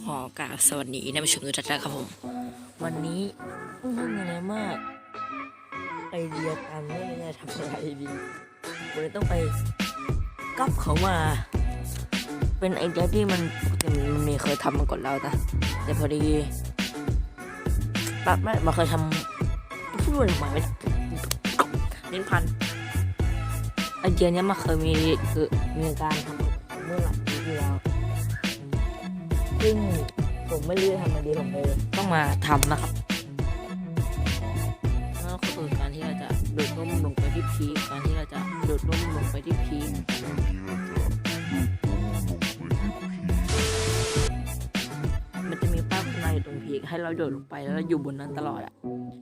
ขอกราบสวัสดีท่านผู้ชมทุกท่านครับผม วันนี้ไม่มีอะไรมาก ไอเดียการไม่รู้จะทำอะไรดีผมเลยต้องไปก๊อปเขามา เป็นไอเดียที่มันมันมีเคยทำมาก่อนแล้วนะแต่พอดีแบบไม่มาเคยทำพูดออกมาไม่ลิ้นพันไอเดียนี้มาเคยมีคือมีการทำเมื่อหลายปีที่แล้ว ซึ่งผมไม่รู้จะทำอะไรดีผมเลยต้องมาทำนะครับแล้วก็คือการที่เราจะโดดร่มลงไปที่พีคการที่เราจะโดดร่มลงไปที่พีคมันจะมีป้ายโฆษณาอยู่ตรงพีคให้เราโดดลงไปแล้วเราอยู่บนนั้นตลอดอะ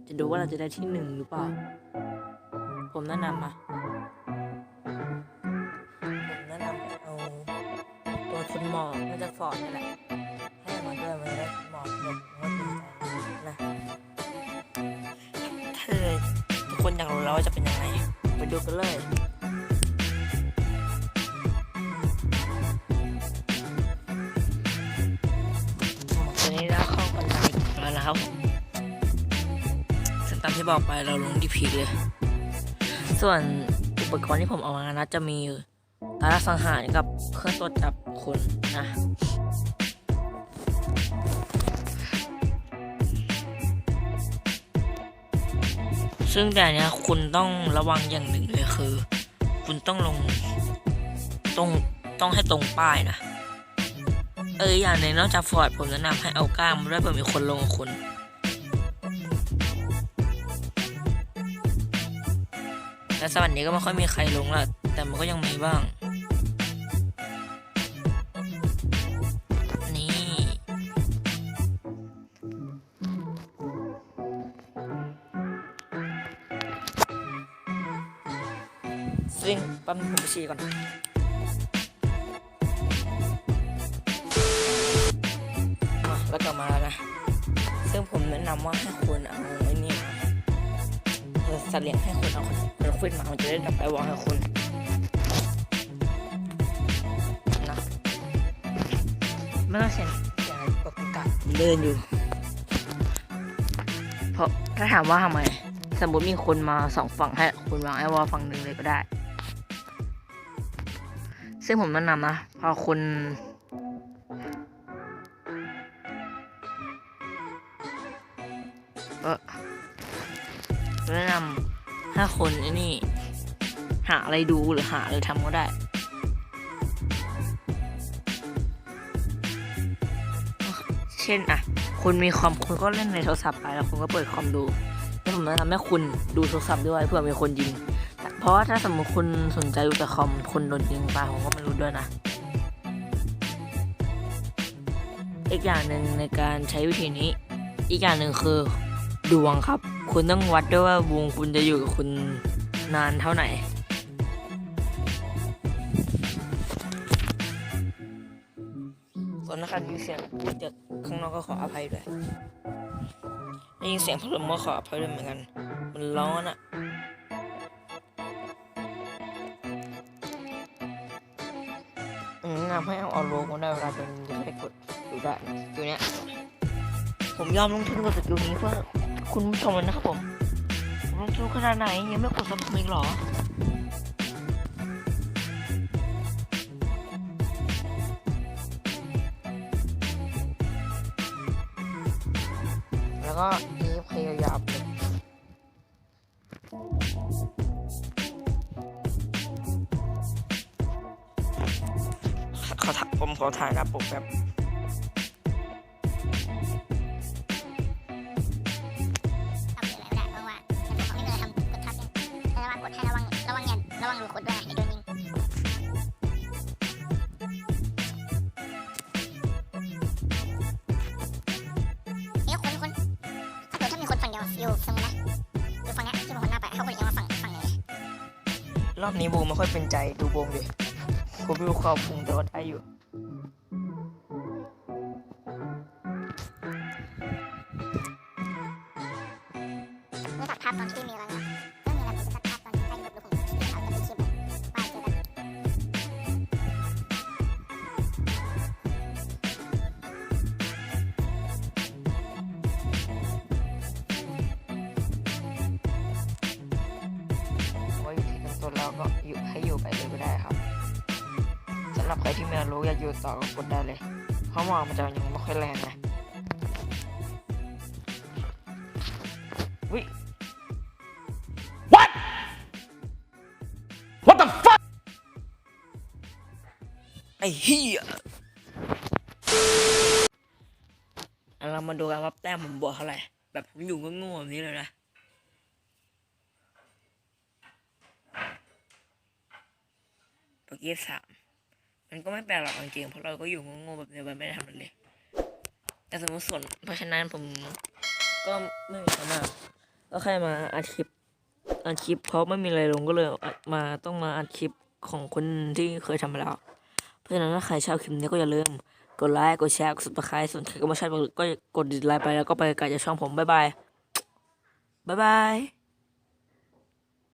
จะดูว่าเราจะได้ที่หนึ่งหรือเปล่า ผมแนะนำมาผมแนะนำให้เอาตัวคุณหมอกมาจากฟอร์ดนี่แหละให้ มาด้วยมันได้หมอกแบบว่าเป็นะถ้าเลยทุกคนอยากรู้แล้วว่าจะเป็นยังไงไปดูกันเลยตอนนี้เราเข้ากันแล้วนะครับตามที่บอกไปเราลงที่พีเลย ส่วนอุปกรณ์ที่ผมเอามานะจะมีตาสังหารกับเครื่องตรวจจับคนนะ ซึ่งแต่เนี้ยคุณต้องระวังอย่างหนึ่งเลยคือ คุณต้องลงตรงต้องให้ตรงป้ายนะ เอออย่างหนึ่งนอกจากฟอร์ดผมแนะนำให้เอาก้ามด้วยเผื่อมีคนลงกับคุณแต่สวัสดีก็ไม่ค่อยมีใครลงละแต่มันก็ยังมีบ้าง ซึ่งปั๊มผมไปฉี่ก่อนแล้วกลับมาแล้วนะ ซึ่งผมแนะนำว่าให้คุณเอาไอ้นี่เสัตว์เลี้ยงให้คุณเอาคนคนขึ้นมามันจะได้ดับไปวางให้คุณนะไม่ต้องเสียงเสียงกดกัดเดินอยู่ เพราะถ้าถามว่าทำไม สมมติมีคนมาสองฝั่งให้คุณวางไอ้วอลฝั่งหนึ่งเลยก็ได้ ซึ่งผมแนะนำนะพอคุณเออแนะนำถ้าคนนี่ หาอะไรดูหรือหาอะไรทำก็ได้เช่นอะคุณมีคอมคุณก็เล่นในโทรศัพท์ไปแล้วคุณก็เปิดคอมดูแล้วผมแนะนำให้คุณดูโทรศัพท์ด้วยเผื่อมีคนยิง เพราะว่าถ้าสมมติคุณสนใจดูแต่คอมคนโดนยิงตายผมก็ไม่รู้ด้วยนะ อีกอย่างหนึ่งในการใช้วิธีนี้ อีกอย่างหนึ่งคือดวงครับ คุณต้องวัดด้วยว่าวงคุณจะอยู่กับคุณนานเท่าไหร่ส่วนนักการยินเสียงพูดจากข้างนอกก็ขออภัยด้วยได้ยินเสียงพัดลมก็ขออภัยด้วยเหมือนกัน มันร้อนอะอื มนำให้เอาเอาโลมาได้เวลาโดนจะได้กดดูได้สกิลเนี้ยผมยอมลงทุนกับสกิลนี้เพื่อคุณผู้ชมนะครับผมผมลงทุนขนาดไหนยังไม่กดซัครต์หรอแล้วก็ ผมขอถ่ายหน้าปกแบบทำอะไรไม่ได้เพราะว่าแต่ผมไม่เคยทำกดทับเนี่ยระวังกดให้ระวังระวังเงินระวังรูกดด้วยนะเดี๋ยวโดนยิงเอ้คนคนถ้าเกิดถ้ามีคนฝั่งเดียวอยู่สมมตินะอยู่ฝั่งนี้ที่เป็นคนหน้าไปเขาคนยังมาฝั่งฝั่งนี้รอบนี้บูไม่ค่อยเป็นใจดูวงดิผมดูความพุงแต่ว่าได้อยู่ นี่ตัดภาพตอนที่มีอะไร หรับใครที่ไม่รู้อยากอยู่ต่อก็กดได้เลยเพราะหมอกมันจะยังไม่ค่อยแรงไงวิ What? What the fuck? ไอ้เหี้ยอะเรามาดูกันว่าแต้มผมบวกเท่าไหร่แบบผมอยู่ก็โง่ๆแบบนี้เลยนะเมื่อกี้สาม มันก็ไม่แปลกหรอกจริงเพราะเราก็อยู่โง่ๆแบบเนี้มันไม่ได้ทำอะไรเลยแต่สมมติส่วนเพราะฉะนั้นผมก็ไม่มีอะไรมากก็แค่มาอัดคลิปอัดคลิปเพราะไม่มีอะไรลงก็เลยมาต้องมาอัดคลิปของคนที่เคยทำมาแล้วเพราะฉะนั้นถ้าใครชอบคลิปนี้ก็อย่าลืมกดไลค์กดแชร์กด subscribe ส่วนใครก็ไม่ชอบก็กดดิสไลค์ไปแล้วก็ไปไกลจากช่องผมบ๊ายบายบ๊ายบาย